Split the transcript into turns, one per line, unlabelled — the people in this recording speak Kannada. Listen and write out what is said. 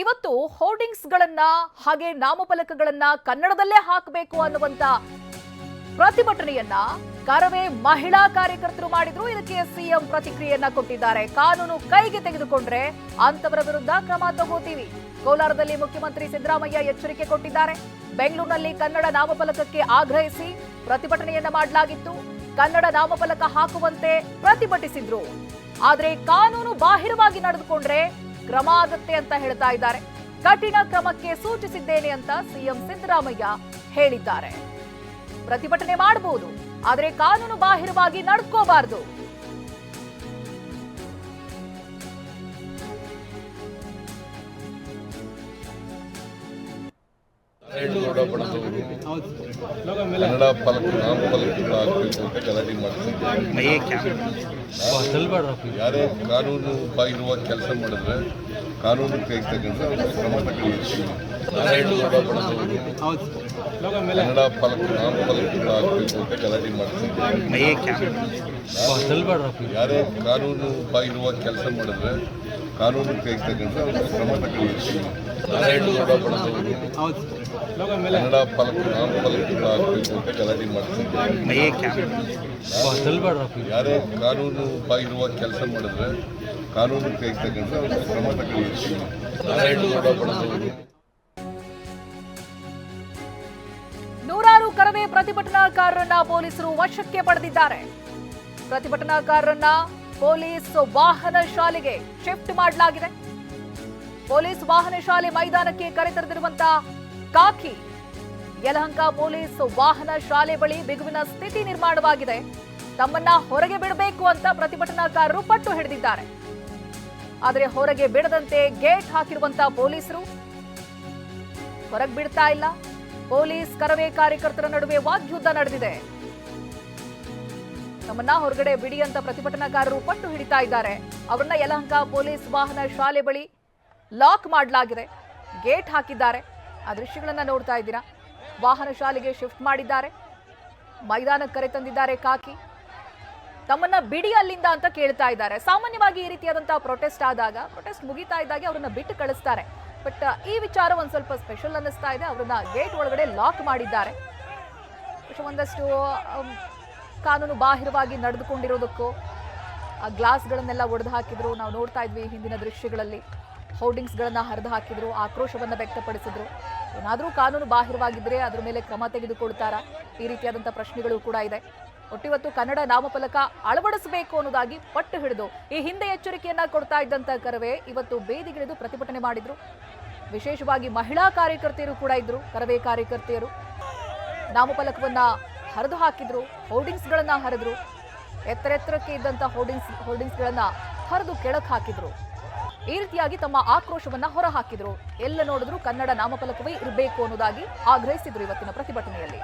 ಇವತ್ತು ಹೋರ್ಡಿಂಗ್ಸ್ ಗಳನ್ನ ಹಾಗೆ ನಾಮಫಲಕಗಳನ್ನ ಕನ್ನಡದಲ್ಲೇ ಹಾಕಬೇಕು ಅನ್ನುವಂತ ಪ್ರತಿಭಟನೆಯನ್ನ ಕರವೇ ಮಹಿಳಾ ಕಾರ್ಯಕರ್ತರು ಮಾಡಿದ್ರು. ಇದಕ್ಕೆ ಸಿಎಂ ಪ್ರತಿಕ್ರಿಯೆಯನ್ನ ಕೊಟ್ಟಿದ್ದಾರೆ. ಕಾನೂನು ಕೈಗೆ ತೆಗೆದುಕೊಂಡ್ರೆ ಅಂತವರ ವಿರುದ್ಧ ಕ್ರಮ ತಗೋತೀವಿ. ಕೋಲಾರದಲ್ಲಿ ಮುಖ್ಯಮಂತ್ರಿ ಸಿದ್ದರಾಮಯ್ಯ ಎಚ್ಚರಿಕೆ ಕೊಟ್ಟಿದ್ದಾರೆ. ಬೆಂಗಳೂರಿನಲ್ಲಿ ಕನ್ನಡ ನಾಮಫಲಕಕ್ಕೆ ಆಗ್ರಹಿಸಿ ಪ್ರತಿಭಟನೆಯನ್ನ ಮಾಡಲಾಗಿತ್ತು. ಕನ್ನಡ ನಾಮಫಲಕ ಹಾಕುವಂತೆ ಪ್ರತಿಭಟಿಸಿದ್ರು. ಆದರೆ ಕಾನೂನು ಬಾಹಿರವಾಗಿ ನಡೆದುಕೊಂಡ್ರೆ ಕ್ರಮ ಆಗತ್ತೆ ಅಂತ ಹೇಳ್ತಾ ಇದ್ದಾರೆ. ಕಠಿಣ ಕ್ರಮಕ್ಕೆ ಸೂಚಿಸಿದ್ದೇನೆ ಅಂತ ಸಿಎಂ ಸಿದ್ದರಾಮಯ್ಯ ಹೇಳಿದ್ದಾರೆ. ಪ್ರತಿಭಟನೆ ಮಾಡಬಹುದು, ಆದರೆ ಕಾನೂನು ಬಾಹಿರವಾಗಿ ನಡ್ಕೋಬಾರದು.
ಕನ್ನಡ ಫಲಕ ನಾಮ ಹಾಕಬೇಕು ಅಂತ ಗಲಾಟೆ ಮಾಡ್ತಿದ್ದೆ. ಯಾರೇ ಕಾನೂನು ಬಾಗಿರುವ ಕೆಲಸ ಮಾಡಿದ್ರೆ ಕಾನೂನು ಕೈ ತಗೊಂಡ್ರೆ ಅವ್ರಿಗೆ ಕ್ರಮ ಬಣದವರು ಕನ್ನಡ ಫಲಕ ನಾಮ ಹಾಕಬೇಕು ಅಂತ ಗಲಾಟೆ ಮಾಡ್ತಿದ್ದೆ. ಯಾರೇ ಕಾನೂನು ಬಾಗಿರುವ ಕೆಲಸ ಮಾಡಿದ್ರೆ ಕಾನೂನು ಕೈ ತಗೊಂಡ್ರೆ ಅವ್ರಿಗೆ ಕ್ರಮ ಕನ್ನಡ ಫಲಕ ಅಂತ ಗಲಾಟೆ ಯಾರೇ ಕಾನೂನು ಬಾಗಿರುವ ಕೆಲಸ ಮಾಡಿದ್ರೆ ಕಾನೂನು ಕೈ ತಗೊಂಡ್ರೆ ಅವ್ರಿಗೆ ಕ್ರಮ
ನೂರಾರು ಕರವೇ ಪ್ರತಿಭಟನಾಕಾರರನ್ನ ಪೊಲೀಸರು ವಶಕ್ಕೆ ಪಡೆದಿದ್ದಾರೆ. ಪ್ರತಿಭಟನಾಕಾರರನ್ನ ಪೊಲೀಸ್ ವಾಹನ ಶಾಲೆಗೆ ಶಿಫ್ಟ್ ಮಾಡಲಾಗಿದೆ. ಪೊಲೀಸ್ ವಾಹನ ಶಾಲೆ ಮೈದಾನಕ್ಕೆ ಕರೆತರೆದಿರುವಂತಹ ಕಾಕಿ. ಯಲಹಂಕ ಪೊಲೀಸ್ ವಾಹನ ಶಾಲೆ ಬಳಿ ಬಿಗುವಿನ ಸ್ಥಿತಿ ನಿರ್ಮಾಣವಾಗಿದೆ. ತಮ್ಮನ್ನ ಹೊರಗೆ ಬಿಡಬೇಕು ಅಂತ ಪ್ರತಿಭಟನಾಕಾರರು ಪಟ್ಟು ಹಿಡಿದಿದ್ದಾರೆ. ಆದರೆ ಹೊರಗೆ ಬಿಡದಂತೆ ಗೇಟ್ ಹಾಕಿರುವಂತಹ ಪೊಲೀಸರು. ಹೊರಗೆ ಬಿಡ್ತಾ ಇಲ್ಲ. ಪೊಲೀಸ್ ಕರವೇ ಕಾರ್ಯಕರ್ತರ ನಡುವೆ ವಾಗ್ಯುದ್ಧ ನಡೆದಿದೆ. ತಮ್ಮನ್ನ ಹೊರಗಡೆ ಬಿಡಿ ಅಂತ ಪ್ರತಿಭಟನಾಕಾರರು ಪಟ್ಟು ಹಿಡಿತಾ ಇದ್ದಾರೆ. ಅವರನ್ನ ಯಲಹಂಕ ಪೊಲೀಸ್ ವಾಹನ ಶಾಲೆ ಬಳಿ ಲಾಕ್ ಮಾಡಲಾಗಿದೆ. ಗೇಟ್ ಹಾಕಿದ್ದಾರೆ. ಆ ದೃಶ್ಯಗಳನ್ನು ನೋಡ್ತಾ ಇದ್ದೀರಾ? ವಾಹನ ಶಾಲೆಗೆ ಶಿಫ್ಟ್ ಮಾಡಿದ್ದಾರೆ. ಮೈದಾನಕ್ಕೆ ಕರೆ ತಂದಿದ್ದಾರೆ ಕಾಕಿ. ತಮ್ಮನ್ನ ಬಿಡಿ ಅಲ್ಲಿಂದ ಅಂತ ಕೇಳ್ತಾ ಇದ್ದಾರೆ. ಸಾಮಾನ್ಯವಾಗಿ ಈ ರೀತಿಯಾದಂತಹ ಪ್ರೊಟೆಸ್ಟ್ ಆದಾಗ ಪ್ರೊಟೆಸ್ಟ್ ಮುಗಿತಾ ಇದ್ದಾಗ ಅವರನ್ನ ಬಿಟ್ಟು ಕಳಿಸ್ತಾರೆ. ಬಟ್ ಈ ವಿಚಾರ ಒಂದ್ ಸ್ವಲ್ಪ ಸ್ಪೆಷಲ್ ಅನ್ನಿಸ್ತಾ ಇದೆ. ಅವರನ್ನ ಗೇಟ್ ಒಳಗಡೆ ಲಾಕ್ ಮಾಡಿದ್ದಾರೆ. ಒಂದಷ್ಟು ಕಾನೂನು ಬಾಹಿರವಾಗಿ ನಡೆದುಕೊಂಡಿರೋದಕ್ಕೂ, ಆ ಗ್ಲಾಸ್ಗಳನ್ನೆಲ್ಲ ಒಡೆದು ಹಾಕಿದ್ರು. ನಾವು ನೋಡ್ತಾ ಇದ್ವಿ ಹಿಂದಿನ ದೃಶ್ಯಗಳಲ್ಲಿ. ಹೋರ್ಡಿಂಗ್ಸ್ಗಳನ್ನ ಹರಿದು ಹಾಕಿದ್ರು, ಆಕ್ರೋಶವನ್ನು ವ್ಯಕ್ತಪಡಿಸಿದ್ರು. ಏನಾದರೂ ಕಾನೂನು ಬಾಹಿರವಾಗಿದ್ದರೆ ಅದರ ಮೇಲೆ ಕ್ರಮ ತೆಗೆದುಕೊಳ್ತಾರಾ? ಈ ರೀತಿಯಾದಂಥ ಪ್ರಶ್ನೆಗಳು ಕೂಡ ಇದೆ. ಒಟ್ಟಿವತ್ತು ಕನ್ನಡ ನಾಮಫಲಕ ಅಳವಡಿಸಬೇಕು ಅನ್ನೋದಾಗಿ ಪಟ್ಟು ಹಿಡಿದು ಈ ಹಿಂದೆ ಎಚ್ಚರಿಕೆಯನ್ನ ಕೊಡ್ತಾ ಇದ್ದಂಥ ಕರವೇ ಇವತ್ತು ಬೇದಿಗಿಳಿದು ಪ್ರತಿಭಟನೆ ಮಾಡಿದ್ರು. ವಿಶೇಷವಾಗಿ ಮಹಿಳಾ ಕಾರ್ಯಕರ್ತೆಯರು ಕೂಡ ಇದ್ರು, ಕರವೇ ಕಾರ್ಯಕರ್ತೆಯರು. ನಾಮಫಲಕವನ್ನ ಹರಿದು ಹಾಕಿದ್ರು ಹೋರ್ಡಿಂಗ್ಸ್ಗಳನ್ನ ಹರಿದ್ರು. ಎತ್ತರೆತ್ತರಕ್ಕೆ ಇದ್ದಂತ ಹೋರ್ಡಿಂಗ್ಸ್ ಹೋರ್ಡಿಂಗ್ಸ್ಗಳನ್ನ ಹರಿದು ಕೆಳಕ್ ಹಾಕಿದ್ರು. ಈ ರೀತಿಯಾಗಿ ತಮ್ಮ ಆಕ್ರೋಶವನ್ನ ಹೊರಹಾಕಿದ್ರು. ಎಲ್ಲ ನೋಡಿದ್ರು ಕನ್ನಡ ನಾಮಫಲಕವೇ ಇರಬೇಕು ಅನ್ನೋದಾಗಿ ಆಗ್ರಹಿಸಿದ್ರು ಇವತ್ತಿನ ಪ್ರತಿಭಟನೆಯಲ್ಲಿ.